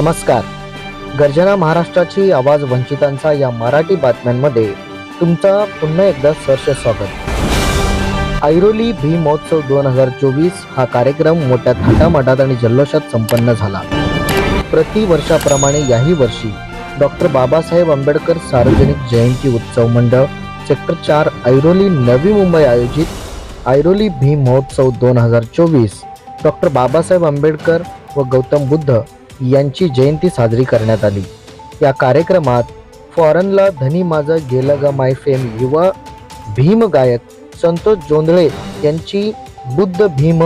नमस्कार. गर्जना महाराष्ट्राची आवाज वंचितांचा या मराठी बातम्यांमध्ये तुमचं पुन्हा एकदा सहर्ष स्वागत. ऐरोली भीम महोत्सव दोन हजार चोवीस हा कार्यक्रम मोठ्या थाटामाटात आणि जल्लोषात संपन्न झाला. प्रतिवर्षाप्रमाणे याही वर्षी डॉक्टर बाबासाहेब आंबेडकर सार्वजनिक जयंती उत्सव मंडळ सेक्टर चार ऐरोली नवी मुंबई आयोजित ऐरोली भीम महोत्सव दोन हजार चोवीस. डॉक्टर बाबासाहेब आंबेडकर व गौतम बुद्ध यांची जयंती साजरी करण्यात आली. या कार्यक्रमात फॉरनला धनी माझं गेलं ग माय फेम युवा भीम गायक संतोष जोंधळे यांची बुद्ध भीम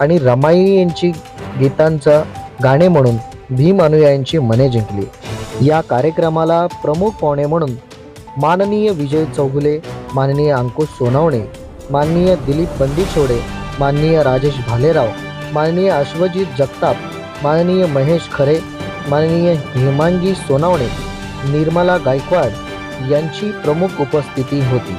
आणि रमाई यांची गीतांचा गाणे म्हणून भीम अनुयायांची मने जिंकली. या कार्यक्रमाला प्रमुख पाहुणे म्हणून माननीय विजय चौगुले माननीय अंकुश सोनवणे माननीय दिलीप बंदिछोडे माननीय राजेश भालेराव माननीय अश्वजित जगताप माननीय महेश खरे माननीय हेमांगी सोनावणे निर्मला गायकवाड यांची प्रमुख उपस्थिती होती.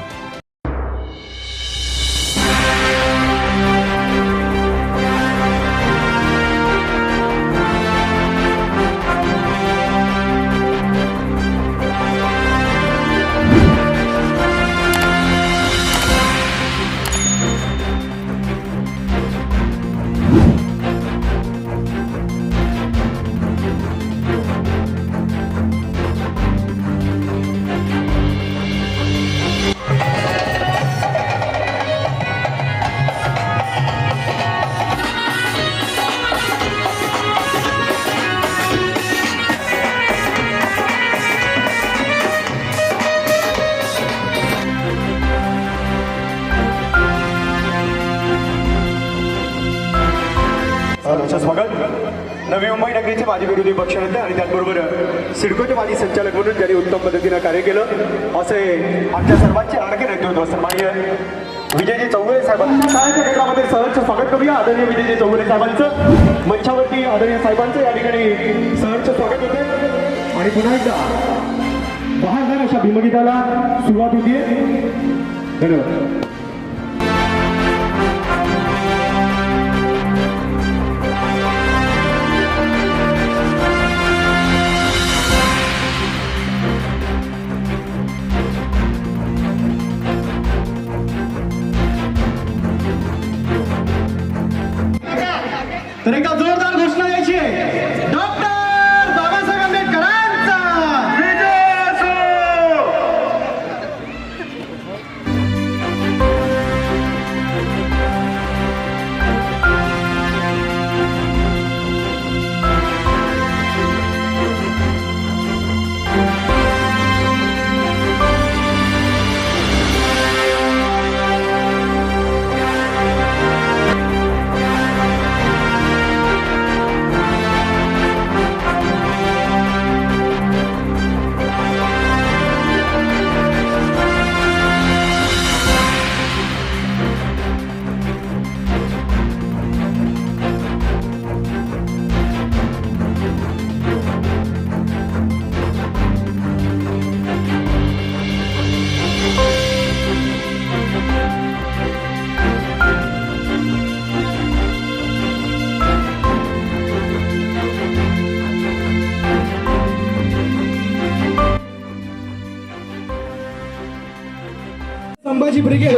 सर्वांचं स्वागत. नवी मुंबई नगरीचे माजी विरोधी पक्षनेते आणि त्याचबरोबर सिडकोचे माजी संचालक म्हणून ज्यांनी उत्तम पद्धतीनं कार्य केलं असे आमच्या सर्वांचे लाडके नेतृत्व सन्मान्य विजयजी चौगुले साहेबांचं. शाळेच्या केंद्रामध्ये सहर्ष स्वागत करूया. आदरणीय विजयजी चौगुले साहेबांचं मंचावरती आदरणीय साहेबांचं या ठिकाणी सहर्ष स्वागत होते आणि पुन्हा एकदा बहारदार अशा भीमगीताला सुरुवात होतीये. धन्यवाद. संभाजी ब्रिगेड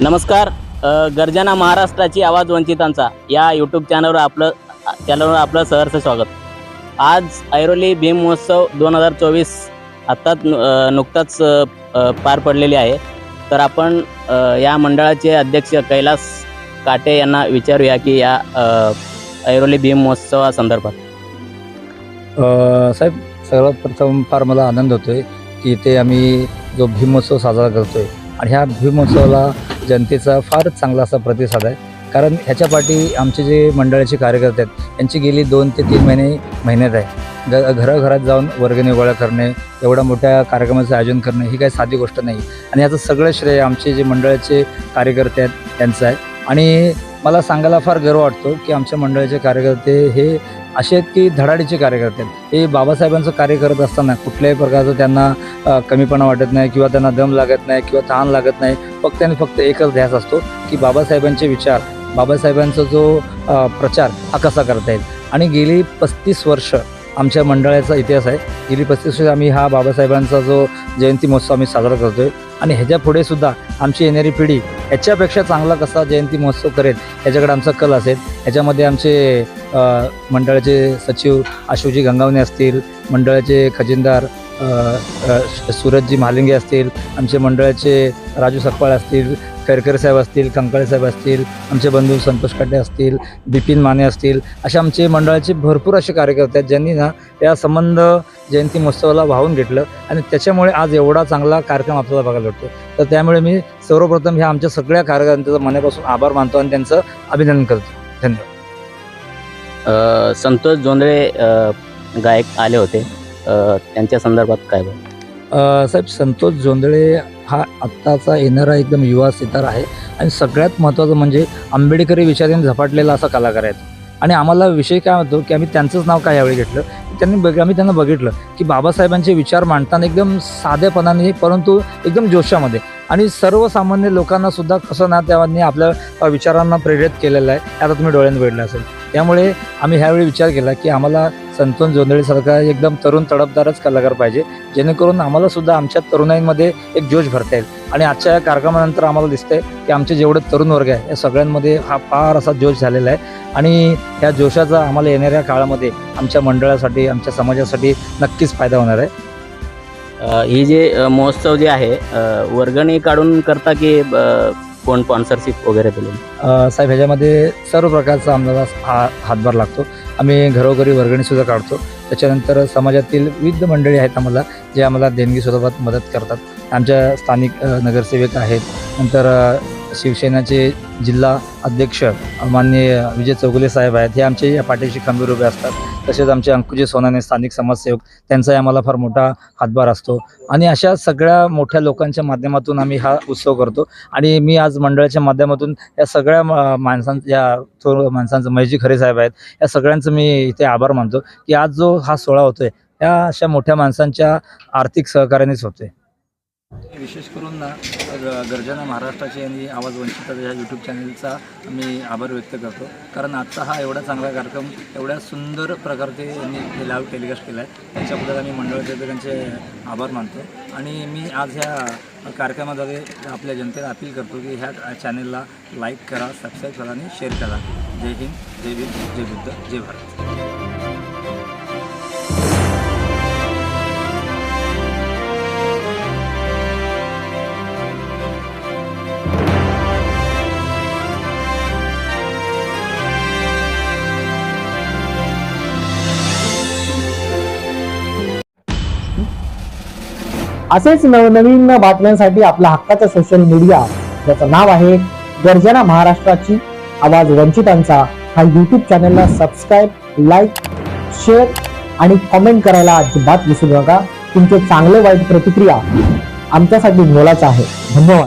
नमस्कार गर्जना महाराष्ट्राची आवाज वंचितांचा. या यूट्यूब चॅनलवर आपलं चॅनलवर आपलं सहर्ष स्वागत. आज ऐरोली भीम महोत्सव दोन हजार चोवीस आत्ताच नुकताच पार पडलेली आहे. तर आपण या मंडळाचे अध्यक्ष कैलास काटे यांना विचारूया की या ऐरोली भीम महोत्सवासंदर्भात अ, साहेब सर्वात प्रथम फार मला आनंद होतोय की इथे आम्ही जो भीमोत्सव साजरा करतोय आणि ह्या भीमोत्सवाला जनतेचा फारच चांगला असा प्रतिसाद आहे. कारण ह्याच्या पाठी आमचे जे मंडळाचे कार्यकर्ते आहेत यांची गेली दोन ते तीन महिने मेहनत आहे. ग घराघरात जाऊन वर्गणी गोळा करणे एवढ्या मोठ्या कार्यक्रमाचं आयोजन करणे ही काही साधी गोष्ट नाही. आणि याचं सगळं श्रेय आमचे जे मंडळाचे कार्यकर्ते आहेत त्यांचं आहे. आणि मला सांगायला फार गर्व वाटतो की आमच्या मंडळाचे कार्यकर्ते हे असे आहेत की धडाडीचे कार्यकर्ते आहेत. हे बाबासाहेबांचं कार्य करत असताना कुठल्याही प्रकारचं त्यांना कमीपणा वाटत नाही किंवा त्यांना दम लागत नाही किंवा तहान लागत नाही. फक्त आणि फक्त एकच ध्यास असतो की बाबासाहेबांचे विचार बाबासाहेबांचा जो प्रचार हा कसा करता येईल? आणि गेली पस्तीस वर्ष आमच्या मंडळाचा इतिहास आहे. गेली पस्तीस वर्ष आम्ही हा बाबासाहेबांचा जो जयंती महोत्सव आम्ही साजरा करतोय. आणि ह्याच्या पुढे सुद्धा आमची येणारी पिढी याच्यापेक्षा चांगला कसा जयंती महोत्सव करेल याच्याकडे आमचा कल असेल. ह्याच्यामध्ये आमचे मंडळाचे सचिव आशुजी गंगावणे असतील मंडळाचे खजिनदार सूरजजी महालिंगे असतील आमचे मंडळाचे राजू सकपाळ असतील करकर साहेब असतील कंकाळे साहेब असतील आमचे बंधू संतोष काटे असतील बिपिन माने असतील असे आमचे मंडळाचे भरपूर असे कार्यकर्ते आहेत ज्यांनी ना या संबंध जयंती महोत्सवाला वाहून घेतलं आणि त्याच्यामुळे आज एवढा चांगला कार्यक्रम आपल्याला बघायला भेटतो तर त्यामुळे मी सर्वप्रथम ह्या आमच्या सगळ्या कार्यकर्त्यांचा मनापासून आभार मानतो आणि त्यांचं अभिनंदन करतो. धन्यवाद. संतोष जोंधळे गायक आले होते. त्यांच्या संदर्भात काय साहेब संतोष जोंधळे हा आत्ताचा येणारा एकदम युवा सितार आहे. आणि सगळ्यात महत्त्वाचं म्हणजे आंबेडकरी विचाराने झपाटलेला असा कलाकार आहे आणि आम्हाला विषय काय होतो की आम्ही त्यांचंच नाव काय यावेळी घेतलं? त्यांनी बघ आम्ही त्यांना बघितलं की बाबासाहेबांचे विचार मांडताना एकदम साधेपणाने परंतु एकदम जोशामध्ये. आणि सर्वसामान्य लोकांना सुद्धा कसं ना त्यांनी आपल्या विचारांना प्रेरित केलेलं आहे. आता तुम्ही डोळ्यांनी बघितलं असेल. त्यामुळे आम्ही ह्यावेळी विचार केला की आम्हाला संतोन जोंधळेसारखा एकदम तरुण तडपदारच कलाकार पाहिजे. जेणेकरून आम्हाला सुद्धा आमच्या तरुणाईमध्ये एक जोश भरता येईल. आणि आजच्या या कार्यक्रमानंतर आम्हाला दिसतंय की आमचे जेवढे तरुण वर्ग आहे या सगळ्यांमध्ये हा फार असा जोश झालेला आहे. आणि ह्या जोशाचा आम्हाला येणाऱ्या काळामध्ये आमच्या मंडळासाठी आमच्या समाजासाठी नक्कीच फायदा होणार आहे. ही जे महोत्सव जे आहे वर्गणी काढून करता की कोण स्पॉन्सरशिप वगैरे दिलेली? अ, साहेब ह्याच्यामध्ये सर्व प्रकारचा आम्हाला हा हातभार लागतो. आम्ही घरोघरी वर्गणीसुद्धा काढतो. त्याच्यानंतर समाजातील विविध मंडळी आहेत आम्हाला जे आम्हाला देणगी स्वरूपात मदत करतात. आमच्या स्थानिक अ, नगरसेवक आहेत. नंतर अ, शिवसेनाचे जिल्हा अध्यक्ष माननीय विजय चौगुले साहेब आहेत. हे आमचे या पाठीशी खंबीर उभे असतात. तसेच आमचे अंकुजी सोनाने स्थानिक समाजसेवक त्यांचाही आम्हाला फार मोठा हातभार असतो. आणि अशा सगळ्या मोठ्या लोकांच्या माध्यमातून आम्ही हा उत्सव करतो. आणि मी आज मंडळाच्या माध्यमातून या सगळ्या माणसांच्या या थोर माणसांचं मैजी खरे साहेब आहेत या सगळ्यांचं मी इथे आभार मानतो की आज जो हा सोहळा होतोय या अशा मोठ्या माणसांच्या आर्थिक सहकार्यानेच होतोय. विशेष करून ना ग- गर्जना महाराष्ट्राची आणि आवाज वंचित ह्या यूट्यूब चॅनलचा मी आभार व्यक्त करतो. कारण आजचा हा एवढा चांगला कार्यक्रम एवढ्या सुंदर प्रकारचे यांनी लाईव्ह टेलिकास्ट केला आहे त्याच्याबद्दल आम्ही मंडळाचे त्यांचे आभार मानतो. आणि मी आज ह्या कार्यक्रमाद्वारे आपल्या जनतेला अपील करतो की ह्या चॅनलला लाईक करा सबस्क्राईब करा आणि शेअर करा. जय हिंद जय भीम जय बुद्ध जय भारत. असेच नवनवीन बातम्यांसाठी आपला हक्काचा सोशल मीडिया ज्याचं नाव आहे गर्जना महाराष्ट्राची. आवाज वंचितांचा. हा युट्यूब चॅनलला सबस्क्राईब लाईक शेअर आणि कॉमेंट करायला अजिबात विसरू नका. तुमचे चांगले वाईट प्रतिक्रिया आमच्यासाठी मोलाचं आहे. धन्यवाद.